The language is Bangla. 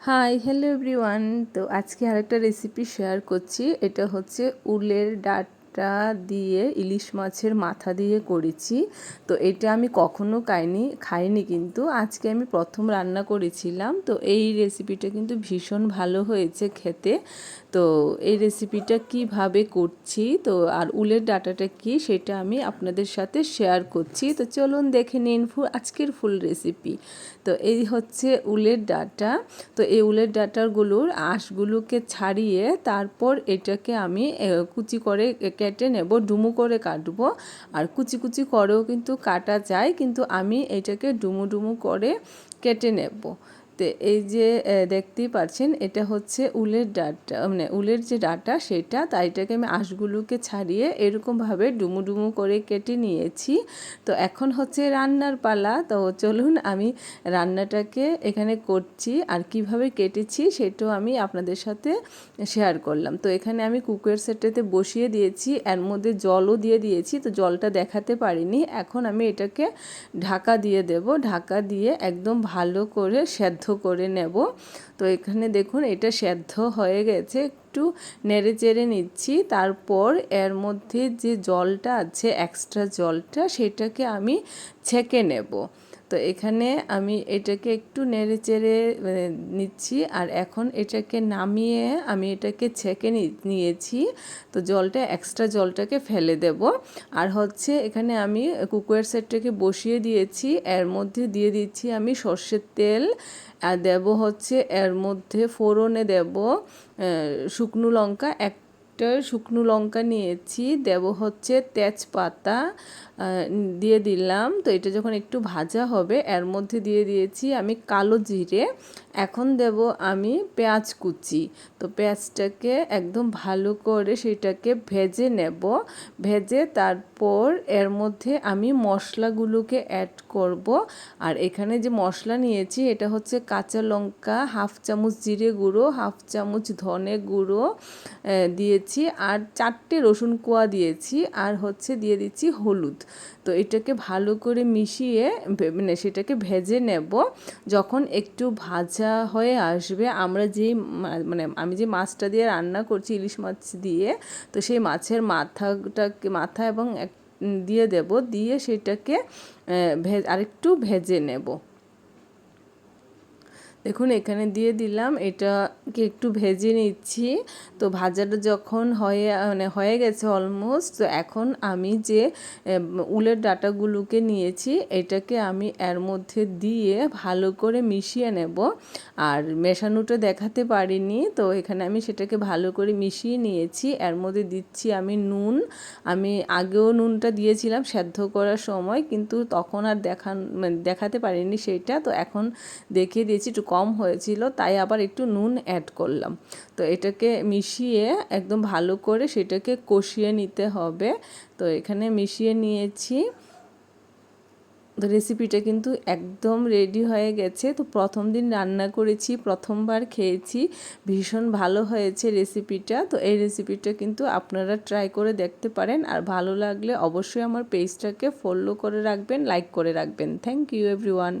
হাই হ্যালো এভরিওয়ান তো আজকে আরেকটা রেসিপি শেয়ার করছি। এটা হচ্ছে উলের ডাটা। দিয়ে ইলিশ মাছের মাথা দিয়ে করেছি। তো এটা আমি কখনো খাইনি খাইনি কিন্তু। আজকে আমি প্রথম রান্না করেছিলাম। তো এই রেসিপিটা কিন্তু ভীষণ ভালো হয়েছে খেতে। তো এই রেসিপিটা কীভাবে করছি, তো আর উলের ডাটাটা কি সেটা আমি আপনাদের সাথে শেয়ার করছি। তো চলুন দেখে নিন ফুল আজকের ফুল রেসিপি তো এই হচ্ছে উলের ডাটা। তো এই উলের ডাটাগুলোর আঁশগুলোকে ছাড়িয়ে তারপর এটাকে আমি কুচি করে কেটে নেব, ডুমু করে কাটবো। আর কুচি কুচি করেও কিন্তু কাটা যায়, কিন্তু আমি এটাকে ডুমু ডুমু করে কেটে নেব। তো এই যে দেখতেই পাচ্ছেন এটা হচ্ছে উলের ডাটা মানে উলের যে ডাটা সেটা, তাই এটাকে আমি আঁশগুলোকে ছাড়িয়ে এরকমভাবে ডুমু ডুমু করে কেটে নিয়েছি। তো এখন হচ্ছে রান্নার পালা, তো চলুন আমি রান্নাটাকে এখানে করছি আর কীভাবে কেটেছি সেটাও আমি আপনাদের সাথে শেয়ার করলাম। তো এখানে আমি কুকার সেটটাতে বসিয়ে দিয়েছি, এর মধ্যে জলও দিয়ে দিয়েছি, তো জলটা দেখাতে পারিনি। এখন আমি এটাকে ঢাকা দিয়ে দেব, ঢাকা দিয়ে একদম ভালো করে সেদ্ধ করে নেব। তো এখানে দেখুন, এটা সেদ্ধ হয়ে গেছে। একটু নেড়ে চেড়ে নিচ্ছি। তারপর এর মধ্যে যে জলটা আছে এক্সট্রা জলটা, সেটাকে আমি ছেঁকে নেব। তো এখানে আমি এটাকে একটু নেড়ে চেড়ে মানে, নিচ্ছি আর এখন এটাকে নামিয়ে আমি এটাকে ছেঁকে নিয়েছি। তো জলটা এক্সট্রা জলটাকে ফেলে দেব। আর হচ্ছে এখানে আমি কুকুয়ার সেটটাকে বসিয়ে দিয়েছি। এর মধ্যে দিয়ে দিচ্ছি আমি সর্ষের তেল। আর দেব হচ্ছে এর মধ্যে ফোড়নে দেব শুকনো লঙ্কা এক একটা শুকনো লঙ্কা নিয়েছি, দেব হচ্ছে তেজপাতা দিয়ে দিলাম। তো এটা যখন একটু ভাজা হবে, এর মধ্যে দিয়ে দিয়েছি আমি কালো জিরে। এখন দেব আমি পেঁয়াজ কুচি। তো পেঁয়াজটাকে একদম ভালো করে সেটাকে ভেজে নেব। ভেজে তারপর এর মধ্যে আমি মশলাগুলোকে অ্যাড করব। আর এখানে যে মশলা নিয়েছি, এটা হচ্ছে কাঁচা লঙ্কা, হাফ চামচ জিরে গুঁড়ো, হাফ চামচ ধনে গুঁড়ো দিয়েছি দিয়েছি আর চারটে রসুন কোয়া দিয়েছি আর হচ্ছে দিয়ে দিচ্ছি হলুদ। তো এটাকে ভালো করে মিশিয়ে মানে সেটাকে ভেজে নেব। যখন একটু ভাজা হয়ে আসবে, আমরা যেই মানে আমি যে মাছটা দিয়ে রান্না করছি ইলিশ মাছ দিয়ে, তো সেই মাছের মাথাটাকে, মাথা এবং দিয়ে দেব। দিয়ে সেটাকে ভেজ আরেকটু ভেজে নেব। দেখুন, এখানে দিয়ে দিলাম। এটাকে একটু ভেজে নিচ্ছি। তো ভাজাটা যখন হয়ে মানে হয়ে গেছে অলমোস্ট তো এখন আমি যে উলের ডাটাগুলোকে নিয়েছি, এটাকে আমি এর মধ্যে দিয়ে ভালো করে মিশিয়ে নেব। আর মেশানোটা দেখাতে পারিনি, তো এখানে আমি সেটাকে ভালো করে মিশিয়ে নিয়েছি। এর মধ্যে দিচ্ছি আমি নুন। আমি আগেও নুনটা দিয়েছিলাম সেদ্ধ করার সময়, কিন্তু তখন আর দেখান মানে দেখাতে পারিনি সেইটা তো এখন দেখিয়ে দিয়েছি কম হয়েছিল, তাই আবার একটু নুন অ্যাড করলাম। তো এটাকে মিশিয়ে একদম ভালো করে সেটাকে কষিয়ে নিতে হবে। তো এখানে মিশিয়ে নিয়েছি। তো রেসিপিটা কিন্তু একদম রেডি হয়ে গেছে। তো প্রথম দিন রান্না করেছি, প্রথমবার খেয়েছি। ভীষণ ভালো হয়েছে রেসিপিটা তো এই রেসিপিটা কিন্তু আপনারা ট্রাই করে দেখতে পারেন। আর ভালো লাগলে অবশ্যই আমার পেজটাকে ফলো করে রাখবেন লাইক করে রাখবেন। Thank you everyone